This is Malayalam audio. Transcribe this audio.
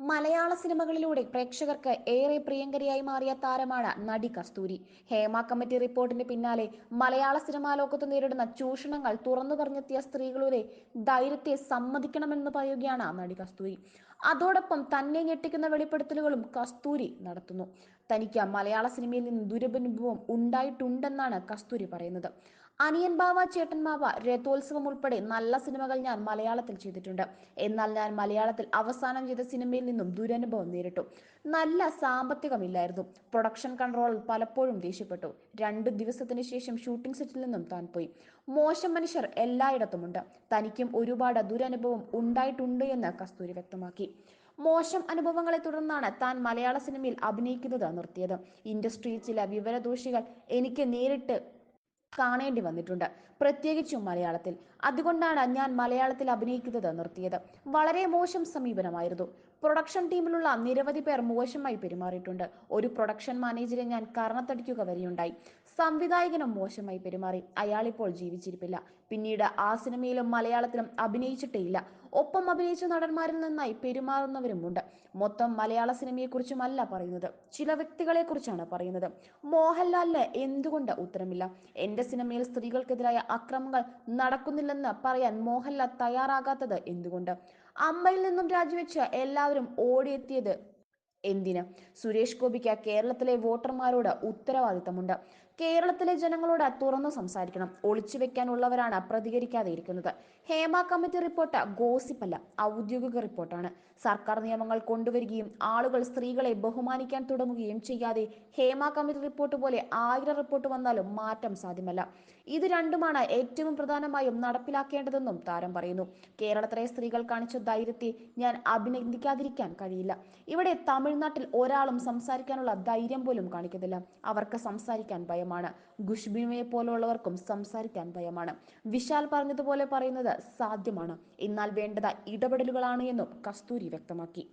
മലയാള സിനിമകളിലൂടെ പ്രേക്ഷകർക്ക് ഏറെ പ്രിയങ്കരിയായി മാറിയ താരമാണ് നടി കസ്തൂരി. ഹേമ കമ്മിറ്റി റിപ്പോർട്ടിന് പിന്നാലെ മലയാള സിനിമാ ലോകത്ത് നേരിടുന്ന ചൂഷണങ്ങൾ തുറന്നു പറഞ്ഞെത്തിയ സ്ത്രീകളുടെ ധൈര്യത്തെ സമ്മതിക്കണമെന്ന് പറയുകയാണ് നടി കസ്തൂരി. അതോടൊപ്പം തന്നെ ഞെട്ടിക്കുന്ന വെളിപ്പെടുത്തലുകളും കസ്തൂരി നടത്തുന്നു. തനിക്ക് മലയാള സിനിമയിൽ നിന്ന് ദുരനുഭവം ഉണ്ടായിട്ടുണ്ടെന്നാണ് കസ്തൂരി പറയുന്നത്. അനിയൻ ബാവ ചേട്ടൻ ബാവ രഥോത്സവം ഉൾപ്പെടെ നല്ല സിനിമകൾ ഞാൻ മലയാളത്തിൽ ചെയ്തിട്ടുണ്ട്. എന്നാൽ ഞാൻ മലയാളത്തിൽ അവസാനം ചെയ്ത സിനിമയിൽ നിന്നും ദുരനുഭവം നേരിട്ടു. നല്ല സാമ്പത്തികമില്ലായിരുന്നു. പ്രൊഡക്ഷൻ കൺട്രോൾ പലപ്പോഴും ദേഷ്യപ്പെട്ടു. രണ്ട് ദിവസത്തിന് ശേഷം ഷൂട്ടിംഗ് സെറ്റിൽ നിന്നും താൻ പോയി. മോശം മനുഷ്യർ എല്ലായിടത്തുമുണ്ട്. തനിക്കും ഒരുപാട് ദുരനുഭവം ഉണ്ടായിട്ടുണ്ട് എന്ന് കസ്തൂരി വ്യക്തമാക്കി. മോശം അനുഭവങ്ങളെ തുടർന്നാണ് താൻ മലയാള സിനിമയിൽ അഭിനയിക്കുന്നത് നിർത്തിയത്. ഇൻഡസ്ട്രിയിൽ ചില വിവരദോഷികൾ എനിക്ക് നേരിട്ട് കാണേണ്ടി വന്നിട്ടുണ്ട്. പ്രത്യേകിച്ചും മലയാളത്തിൽ. അതുകൊണ്ടാണ് ഞാൻ മലയാളത്തിൽ അഭിനയിക്കുന്നത് നിർത്തിയത്. വളരെ മോശം സമീപനമായിരുന്നു. പ്രൊഡക്ഷൻ ടീമിലുള്ള നിരവധി പേർ മോശമായി പെരുമാറിയിട്ടുണ്ട്. ഒരു പ്രൊഡക്ഷൻ മാനേജരെ ഞാൻ കർണത്തടിക്കുക വരെയുണ്ടായി. സംവിധായകനും മോശമായി പെരുമാറി. അയാൾ ഇപ്പോൾ ജീവിച്ചിരിപ്പില്ല. പിന്നീട് ആ സിനിമയിലും മലയാളത്തിലും അഭിനയിച്ചിട്ടേയില്ല. ഒപ്പം അഭിനയിച്ച നടന്മാരിൽ നിന്നായി പെരുമാറുന്നവരുമുണ്ട്. മൊത്തം മലയാള സിനിമയെക്കുറിച്ചുമല്ല പറയുന്നത്. ചില വ്യക്തികളെ കുറിച്ചാണ് പറയുന്നത്. മോഹൻലാലിന് എന്തുകൊണ്ട് ഉത്തരമില്ല? എന്റെ സിനിമയിൽ സ്ത്രീകൾക്കെതിരായ അക്രമങ്ങൾ നടക്കുന്നില്ലെന്ന് പറയാൻ മോഹൻലാൽ തയ്യാറാകാത്തത് എന്തുകൊണ്ട്? അമ്മയിൽ നിന്നും രാജിവെച്ച് എല്ലാവരും ഓടിയെത്തിയത് എന്തിന്? സുരേഷ് ഗോപിക്ക് കേരളത്തിലെ വോട്ടർമാരോട് ഉത്തരവാദിത്തമുണ്ട്. കേരളത്തിലെ ജനങ്ങളോട് തുറന്നു സംസാരിക്കണം. ഒളിച്ചു വെക്കാനുള്ളവരാണ് പ്രതികരിക്കാതെ ഇരിക്കുന്നത്. ഹേമ കമ്മിറ്റി റിപ്പോർട്ട് ഗോസിപ്പല്ല ഔദ്യോഗിക റിപ്പോർട്ടാണ്. സർക്കാർ നിയമങ്ങൾ കൊണ്ടുവരികയും ആളുകൾ സ്ത്രീകളെ ബഹുമാനിക്കാൻ തുടങ്ങുകയും ചെയ്യാതെ ഹേമ കമ്മിറ്റി റിപ്പോർട്ട് പോലെ ആയിരം റിപ്പോർട്ട് വന്നാലും മാറ്റം സാധ്യമല്ല. ഇത് രണ്ടുമാണ് ഏറ്റവും പ്രധാനമായും നടപ്പിലാക്കേണ്ടതെന്നും താരം പറയുന്നു. കേരളത്തിലെ സ്ത്രീകൾ കാണിച്ച ധൈര്യത്തെ ഞാൻ അഭിനന്ദിക്കാതിരിക്കാൻ കഴിയില്ല. ഇവിടെ തമിഴ്നാട്ടിൽ ഒരാളും സംസാരിക്കാനുള്ള ധൈര്യം പോലും കാണിക്കുന്നില്ല. അവർക്ക് സംസാരിക്കാൻ ഭയമാണ്. ഖുഷ്ബിനെ പോലുള്ളവർക്കും സംസാരിക്കാൻ ഭയമാണ്. വിശാൽ പറഞ്ഞതുപോലെ പറയുന്നത് സാധ്യമാണ്. എന്നാൽ വേണ്ടത് ഇടപെടലുകളാണ് എന്നും കസ്തൂരി വ്യക്തമാക്കി.